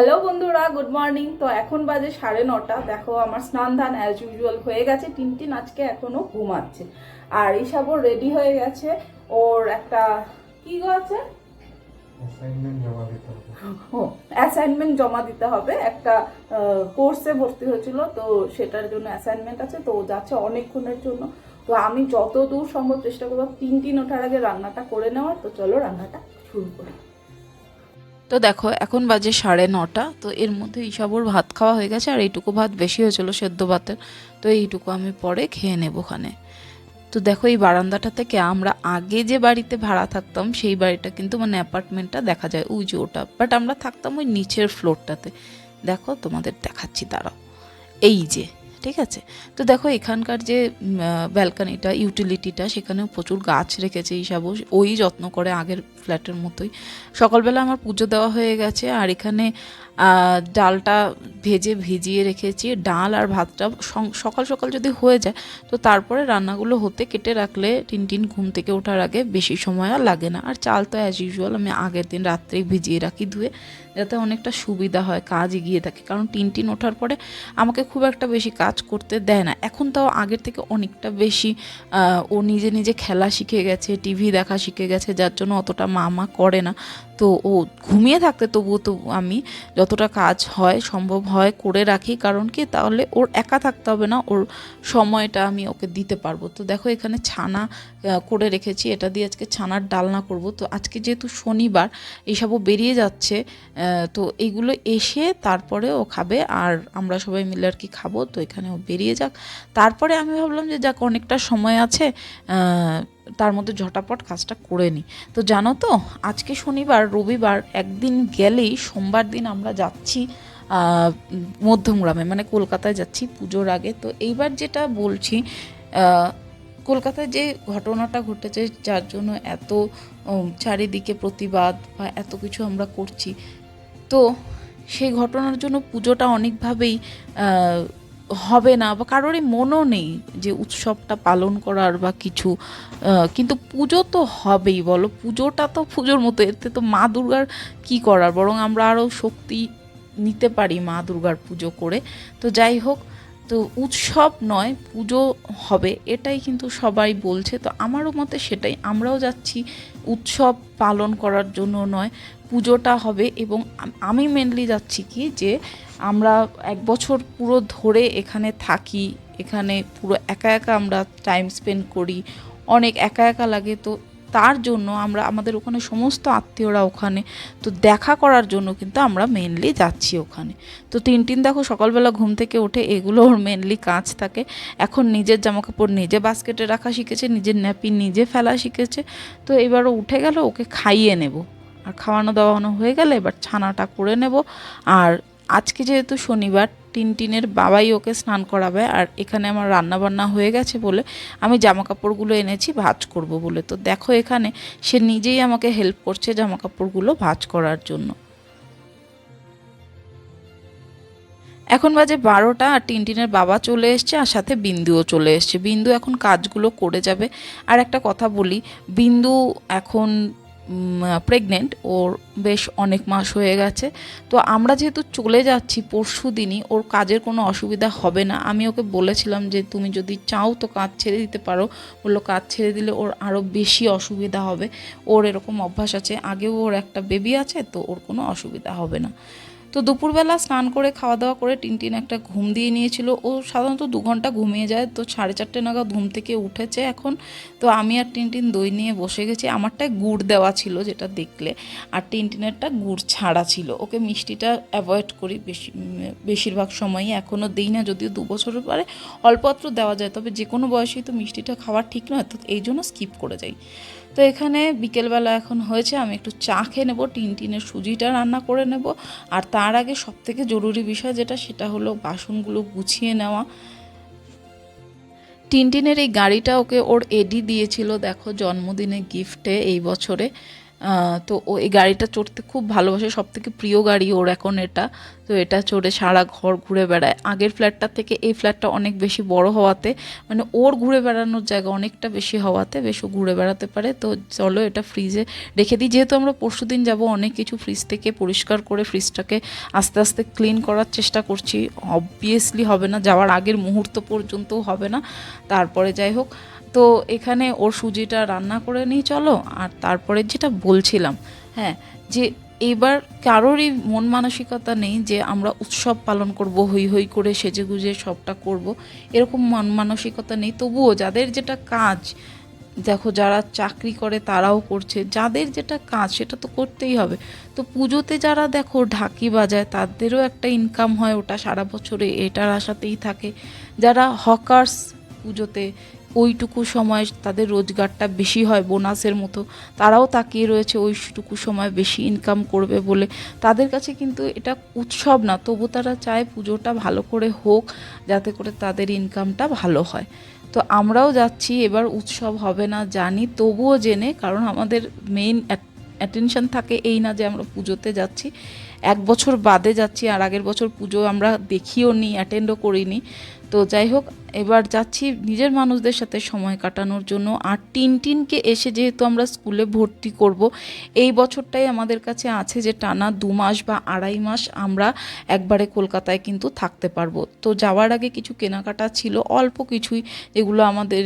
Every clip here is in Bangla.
হ্যালো বন্ধুরা গুড মর্নিং। তো এখন বাজে সাড়ে নটা। দেখো আমার স্নান ধান অ্যাজ ইউজুয়াল হয়ে গেছে। টিনটিন আজকে এখনও ঘুমাচ্ছে। আর ঈশাবও রেডি হয়ে গেছে। ওর একটা কি গো আছে? অ্যাসাইনমেন্ট জমা দিতে হবে। ও অ্যাসাইনমেন্ট জমা দিতে হবে। একটা কোর্সে ভর্তি হয়েছিল তো সেটার জন্য অ্যাসাইনমেন্ট আছে। তো যাচ্ছে অনেকক্ষণের জন্য। তো আমি যত দূর সম্ভব চেষ্টা করব তিন তিন ওঠার আগে রান্নাটা করে নেওয়ার। তো চলো রান্নাটা শুরু করি। তো দেখো, এখন বাজে সাড়ে নটা, তো এর মধ্যে ইসাবর ভাত খাওয়া হয়ে গেছে, আর এইটুকু ভাত বেশি হয়েছিল সেদ্ধ ভাতের, তো এইটুকু আমি পরে খেয়ে নেব ওখানে। তো দেখো, এই বারান্দাটা থেকে আমরা আগে যে বাড়িতে ভাড়া থাকতাম, সেই বাড়িটা কিন্তু মানে অ্যাপার্টমেন্টটা দেখা যায়, ওই যে ওটা। বাট আমরা থাকতাম ওই নিচের ফ্লোরটাতে। দেখো, তোমাদের দেখাচ্ছি, দাঁড়াও। এই যে ঠিক আছে? তো দেখো এখানকার যে ব্যালকানিটা ইউটিলিটিটা সেখানেও প্রচুর গাছ রেখেছে এইসব। ওই যত্ন করে আগের ফ্ল্যাটের মতোই। সকালবেলা আমার পুজো দেওয়া হয়ে গেছে আর এখানে ডালটা ভেজে ভিজিয়ে রেখেছি। ডাল আর ভাতটা সকাল সকাল যদি হয়ে যায়, তো তারপরে রান্নাগুলো হতে কেটে রাখলে টিন টিন ঘুম থেকে ওঠার আগে বেশি সময় আর লাগে না। আর চাল তো অ্যাজ ইউজুয়াল আমি আগের দিন রাত্রেই ভিজিয়ে রাখি ধুয়ে, যাতে অনেকটা সুবিধা হয়, কাজ এগিয়ে থাকে। কারণ টিন টিন ওঠার পরে আমাকে খুব একটা বেশি কাজ করতে দেয় না। এখন তাও আগের থেকে অনেকটা বেশি ও নিজে নিজে খেলা শিখে গেছে, টিভি দেখা শিখে গেছে, যার জন্য অতটা মামা করে না। তো ও ঘুমিয়ে থাকতে তবুও তো আমি যতটা কাজ হয়, সম্ভব হয় করে রাখি। কারণ কি? তাহলে ওর একা থাকতে হবে না, ওর সময়টা আমি ওকে দিতে পারব। তো দেখো এখানে ছানা করে রেখেছি। এটা দিয়ে আজকে ছানার ডালনা করব। তো আজকে যেহেতু শনিবার এইসবও বেরিয়ে যাচ্ছে তো এইগুলো এসে তারপরে ও খাবে। আর আমরা সবাই মিলে আর কি খাব। তো এখানে ও বেরিয়ে যাক। তারপরে আমি ভাবলাম যে যাক, অনেকটা সময় আছে তার মধ্যে ঝটাপট কাজটা করে নিই। তো জানো তো, আজকে শনিবার, রবিবার একদিন গেলেই সোমবার দিন আমরা যাচ্ছি মধ্যমগ্রামে মানে কলকাতায় যাচ্ছি পুজোর আগে। তো এইবার যেটা বলছি কলকাতায় যে ঘটনাটা ঘটেছে, যার জন্য এত চারিদিকে প্রতিবাদ বা এত কিছু আমরা করছি, তো সেই ঘটনার জন্য পুজোটা অনেকভাবেই হবে না বা কারোরই মনও নেই যে উৎসবটা পালন করার বা কিছু কিন্তু পুজো তো হবেই বলো। পুজোটা তো পুজোর মতো, এতে তো মা দুর্গার কি করার? বরং আমরা আরও শক্তি নিতে পারি মা দুর্গার পুজো করে। তো যাই হোক, তো উৎসব নয়, পুজো হবে, এটাই কিন্তু সবাই বলছে। তো আমারও মতে সেটাই, আমরাও যাচ্ছি উৎসব পালন করার জন্য নয়, পুজোটা হবে। এবং আমি মেনলি যাচ্ছি কি যে আমরা এক বছর পুরো ধরে এখানে থাকি, এখানে পুরো একা একা আমরা টাইম স্পেন্ড করি, অনেক একা একা লাগে, তো তার জন্য আমরা, আমাদের ওখানে সমস্ত আত্মীয়রা ওখানে, তো দেখা করার জন্য কিন্তু আমরা মেনলি যাচ্ছি ওখানে। তো তিন তিন দেখো সকালবেলা ঘুম থেকে উঠে এগুলো ওর মেনলি কাজ থাকে। এখন নিজের জামাকাপড় নিজে বাস্কেটে রাখা শিখেছে, নিজের ন্যাপি নিজে ফেলা শিখেছে, তো এবারও উঠে গেল, ওকে খাইয়ে নেব। আর খাওয়ানো দাওয়ানো হয়ে গেলে এবার ছানাটা করে নেব, আর আজকে যেহেতু শনিবার, টিনটিনের বাবাই ওকে স্নান করাবে আর এখানে আমার রান্না বান্না হয়ে গেছে বলে আমি জামা কাপড়গুলো এনেছি, ভাজ করব বলে। তো দেখো এখানে সে নিজেই আমাকে হেল্প করছে জামা কাপড়গুলো ভাজ করার জন্য। এখন বাজে বারোটা আর টিনটিনের বাবা চলে এসছে আর সাথে বিন্দুও চলে এসছে। বিন্দু এখন কাজগুলো করে যাবে। আর একটা কথা বলি, বিন্দু এখন প্রেগনেন্ট ওর বেশ অনেক মাস হয়ে গেছে। তো আমরা যেহেতু চলে যাচ্ছি পরশু দিনই, ওর কাজের কোনো অসুবিধা হবে না। আমি ওকে বলেছিলাম যে, তুমি যদি চাও তো কাজ ছেড়ে দিতে পারো। বলল, কাজ ছেড়ে দিলে ওর আরও বেশি অসুবিধা হবে। ওর এরকম অভ্যাস আছে। আগেও ওর একটা বেবি আছে, তো ওর কোনো অসুবিধা হবে না। তো দুপুরবেলা স্নান করে খাওয়া দাওয়া করে টিনটিন একটা ঘুম দিয়ে নিয়েছিল। ও সাধারণত দু ঘণ্টা ঘুমিয়ে যায়, তো সাড়ে চারটে নাগাদ ঘুম থেকে উঠেছে এখন। তো আমি আর টিনটিন দই নিয়ে বসে গেছি। আমারটায় গুড় দেওয়া ছিল যেটা দেখলে, আর টিনটিনেরটা গুড় ছাড়া ছিল। ওকে মিষ্টিটা অ্যাভয়েড করি বেশি বেশিরভাগ সময়ই। এখনও দিই না, যদিও দু বছরের পরে অল্প অল্প দেওয়া যায়, তবে যে কোনো বয়সেই তো মিষ্টিটা খাওয়া ঠিক নয়, তো এই জন্য স্কিপ করে যাই। তো এখানে বিকেলবেলা এখন হয়েছে, আমি একটু চা খেয়ে নেব টিন টিনের সুজিটা রান্না করে নেব। আর তার আগে সব থেকে জরুরি বিষয় যেটা, সেটা হলো বাসনগুলো গুছিয়ে নেওয়া। টিনটিনের এই গাড়িটা ওকে ওর এডি দিয়েছিল, দেখো জন্মদিনে গিফটে এই বছরে। তো ও এই গাড়িটা চড়তে খুব ভালোবাসে। সব থেকে প্রিয় গাড়ি ওর এখন এটা। তো এটা চড়ে সারা ঘর ঘুরে বেড়ায়। আগের ফ্ল্যাটটা থেকে এই ফ্ল্যাটটা অনেক বেশি বড় হওয়াতে মানে ওর ঘুরে বেড়ানোর জায়গা অনেকটা বেশি হওয়াতে বেশ ঘুরে বেড়াতে পারে। তো চলো এটা ফ্রিজে রেখে দিই। যেহেতু আমরা পরশু দিন যাব, অনেক কিছু ফ্রিজ থেকে পরিষ্কার করে ফ্রিজটাকে আস্তে আস্তে ক্লিন করার চেষ্টা করছি। অবভিয়াসলি হবে না। যাওয়ার আগের মুহূর্ত পর্যন্তও হবে না। তারপরে যাই হোক তো এখানে ওর সুজিটা রান্না করে নিই, চলো। আর তারপরে যেটা বলছিলাম হ্যাঁ যে এবার কারোরই মন মানসিকতা নেই যে আমরা উৎসব পালন করব হই হই করে সেজে গুজে সবটা করব। এরকম মন মানসিকতা নেই। তবুও যাদের যেটা কাজ, দেখো যারা চাকরি করে তারাও করছে। যাদের যেটা কাজ, সেটা তো করতেই হবে। তো পুজোতে যারা দেখো ঢাকি বাজায়, তাদেরও একটা ইনকাম হয়, ওটা সারা বছরে এটার আশাতেই থাকে। যারা হকার্স পুজোতে ওইটুকু সময় তাদের রোজগারটা বেশি হয়, বোনাসের মতো। তারাও তাকিয়ে রয়েছে ওইটুকু সময় বেশি ইনকাম করবে বলে। তাদের কাছে কিন্তু এটা উৎসব না, তবু তারা চায় পুজোটা ভালো করে হোক, যাতে করে তাদের ইনকামটা ভালো হয়। তো আমরাও যাচ্ছি, এবার উৎসব হবে না জানি, তবুও জেনে, কারণ আমাদের মেইন অ্যাটেনশন থাকে এই না যে আমরা পুজোতে যাচ্ছি। এক বছর বাদে যাচ্ছি, আর আগের বছর পুজো আমরা দেখিও নি অ্যাটেন্ডও করিনি। তো যাই হোক এবার যাচ্ছি নিজের মানুষদের সাথে সময় কাটানোর জন্য। আর টিন টিনকে এসে যেহেতু আমরা স্কুলে ভর্তি করব, এই বছরটাই আমাদের কাছে আছে যে টানা দু মাস বা আড়াই মাস আমরা একবারে কলকাতায় কিন্তু থাকতে পারব। তো যাওয়ার আগে কিছু কেনাকাটা ছিল, অল্প কিছুই যেগুলো আমাদের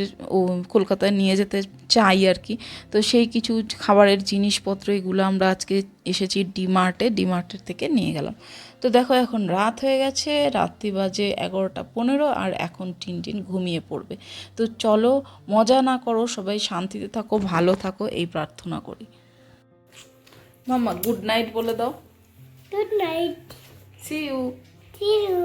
কলকাতায় নিয়ে যেতে চাই আর কি। তো সেই কিছু খাবারের জিনিসপত্র এগুলো আমরা আজকে এসেছি ডিমার্টে, ডিমার্টের থেকে নিয়ে গেলাম। তো দেখো এখন রাত হয়ে গেছে, রাত্রি বাজে এগারোটা পনেরো আর এখন টিন টিন ঘুমিয়ে পড়বে। তো চলো মজা না করো সবাই শান্তিতে থাকো ভালো থাকো এই প্রার্থনা করি। মাম্মা গুড নাইট বলে দাও। Good night see you see you.